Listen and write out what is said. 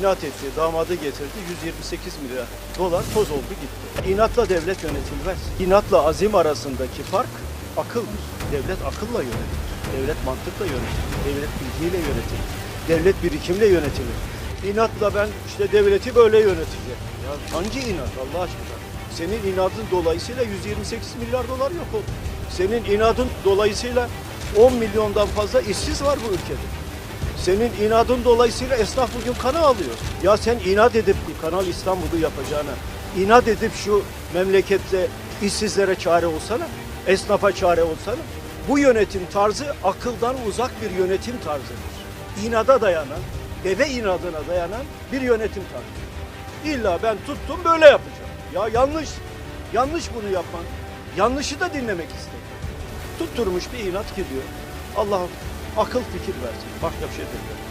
inat etti, damadı getirdi. 128 milyar dolar toz oldu gitti. İnatla devlet yönetilmez. İnatla azim arasındaki fark akıldır. Devlet akılla yönetilir. Devlet mantıkla yönetilir. Devlet bilgiyle yönetilir. Devlet birikimle yönetilir. İnatla ben işte devleti böyle yöneteceğim. Ya hangi inat Allah aşkına? Senin inadın dolayısıyla 128 milyar dolar yok oldu. Senin inadın dolayısıyla 10 milyondan fazla işsiz var bu ülkede. Senin inadın dolayısıyla esnaf bugün kana alıyor. Ya sen inat edip Kanal İstanbul'u yapacağına, inat edip şu memlekette işsizlere çare olsana, esnafa çare olsana. Bu yönetim tarzı akıldan uzak bir yönetim tarzıdır. İnada dayanan, deve inadına dayanan bir yönetim tarzı. İlla ben tuttum böyle yapacağım. Ya yanlış, yanlış bunu yapman. Yanlışı da dinlemek istemiyor. Tutturmuş bir inat gidiyor. Allah akıl fikir versin. Başka bir şey demiyorum.